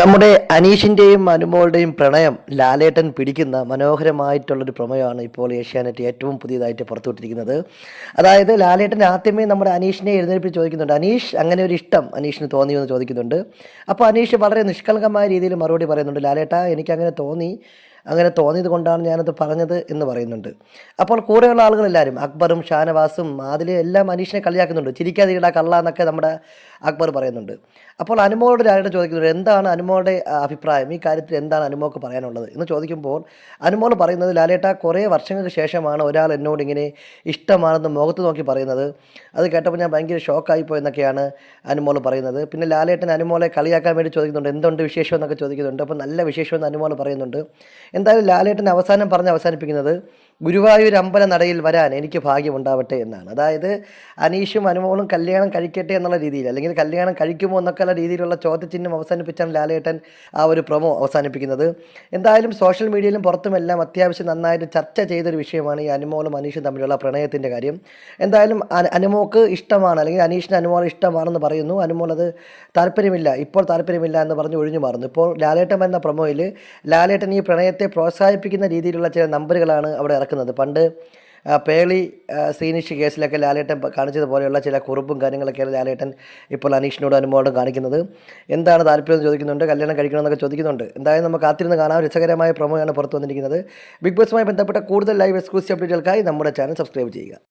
നമ്മുടെ അനീഷിന്റെയും അനുമോളുടെയും പ്രണയം ലാലേട്ടൻ പിടിക്കുന്ന മനോഹരമായിട്ടുള്ളൊരു പ്രമേയമാണ് ഇപ്പോൾ ഏഷ്യാനെറ്റ് ഏറ്റവും പുതിയതായിട്ട് പുറത്തുവിട്ടിരിക്കുന്നത്. അതായത് ലാലേട്ടൻ ആദ്യമേ നമ്മുടെ അനീഷിനെ എഴുന്നേൽപ്പിച്ച് ചോദിക്കുന്നുണ്ട്. അനീഷ് അങ്ങനെ ഒരു ഇഷ്ടം അനീഷിന് തോന്നിയോ എന്ന് ചോദിക്കുന്നുണ്ട്. അപ്പോൾ അനീഷ് വളരെ നിഷ്കളങ്കമായ രീതിയിൽ മറുപടി പറയുന്നുണ്ട്. ലാലേട്ട എനിക്ക് അങ്ങനെ തോന്നി. അങ്ങനെ തോന്നിയത് കൊണ്ടാണ് ഞാനത് പറഞ്ഞത് എന്ന് പറയുന്നുണ്ട്. അപ്പോൾ കൂടെയുള്ള ആളുകളെല്ലാവരും അക്ബറും ഷാനവാസും ആദിലും എല്ലാം അനീഷിനെ കളിയാക്കുന്നുണ്ട്. ചിരിക്കാതിരിടാ കള്ള എന്നൊക്കെ നമ്മുടെ അക്ബർ പറയുന്നുണ്ട്. അപ്പോൾ അനുമോളോട് ലാലേട്ടൻ ചോദിക്കുന്നുണ്ട്? എന്താണ് അനുമോളുടെ അഭിപ്രായം? ഈ കാര്യത്തിൽ എന്താണ് അനുമോക്ക് പറയാനുള്ളത്? എന്ന് ചോദിക്കുമ്പോൾ അനുമോൾ പറയുന്നത് ലാലേട്ട കുറേ വർഷങ്ങൾക്ക് ശേഷമാണ് ഒരാൾ എന്നോട് ഇങ്ങനെ ഇഷ്ടമാണെന്ന് മുഖത്ത് നോക്കി പറയുന്നത്. അത് കേട്ടപ്പോൾ ഞാൻ ഭയങ്കര ഷോക്കായിപ്പോയി എന്നൊക്കെയാണ് അനുമോൾ പറയുന്നത്. പിന്നെ ലാലേട്ടൻ അനുമോളെ കളിയാക്കാൻ വേണ്ടി ചോദിക്കുന്നുണ്ട്. എന്തുണ്ട് വിശേഷം എന്നൊക്കെ ചോദിക്കുന്നുണ്ട്. അപ്പോൾ നല്ല വിശേഷം എന്ന് അനുമോൾ പറയുന്നുണ്ട്. എന്തായാലും ലാലേട്ടൻ അവസാനം പറഞ്ഞ് അവസാനിപ്പിക്കുന്നത് ഗുരുവായൂർ അമ്പല നടയിൽ വരാൻ എനിക്ക് ഭാഗ്യമുണ്ടാവട്ടെ എന്നാണ്. അതായത് അനീഷും അനുമോളും കല്യാണം കഴിക്കട്ടെ എന്നുള്ള രീതിയിൽ അല്ലെങ്കിൽ കല്യാണം കഴിക്കുമോ എന്നൊക്കെയുള്ള രീതിയിലുള്ള ചോദ്യചിഹ്നം അവസാനിപ്പിച്ചാണ് ലാലേട്ടൻ ആ ഒരു പ്രൊമോ അവസാനിപ്പിക്കുന്നത്. എന്തായാലും സോഷ്യൽ മീഡിയയിലും പുറത്തുമെല്ലാം അത്യാവശ്യം നന്നായിട്ട് ചർച്ച ചെയ്തൊരു വിഷയമാണ് ഈ അനുമോളും അനീഷും തമ്മിലുള്ള പ്രണയത്തിന്റെ കാര്യം. എന്തായാലും അനുമോക്ക് ഇഷ്ടമാണ് അല്ലെങ്കിൽ അനീഷിന് അനുമോൾ ഇഷ്ടമാണെന്ന് പറയുന്നു. അനുമോൾ അത് താല്പര്യമില്ല ഇപ്പോൾ താല്പര്യമില്ല എന്ന് പറഞ്ഞ് ഒഴിഞ്ഞു മാറുന്നു. ഇപ്പോൾ ലാലേട്ടൻ എന്ന പ്രൊമോയിൽ ലാലേട്ടൻ ഈ പ്രണയത്തെ പ്രോത്സാഹിപ്പിക്കുന്ന രീതിയിലുള്ള ചില നമ്പറുകളാണ് അവിടെ ഇറക്കുന്നത്. പണ്ട് പേളി ശ്രീനിഷ് കേസിലൊക്കെ ലാലേട്ടൻ കാണിച്ചതുപോലെയുള്ള ചില കുറിപ്പും കാര്യങ്ങളൊക്കെയാണ് ലാലേട്ടൻ ഇപ്പോൾ അനീഷിനോട് അനുമോടും കാണിക്കുന്നത്. എന്താണ് താല്പര്യം ചോദിക്കുന്നുണ്ട്. കല്യാണം കഴിക്കണമെന്നൊക്കെ ചോദിക്കുന്നുണ്ട്. എന്തായാലും നമുക്ക് കാത്തിരുന്ന് കാണാൻ രസകരമായ പ്രൊമോയാണ് പുറത്തു വന്നിരിക്കുന്നത്. ബിഗ് ബോസുമായി ബന്ധപ്പെട്ട കൂടുതൽ ലൈവ് എക്സ്ക്ലൂസീവ് അപ്ഡേറ്റുകൾക്കായി നമ്മുടെ ചാനൽ സബ്സ്ക്രൈബ് ചെയ്യുക.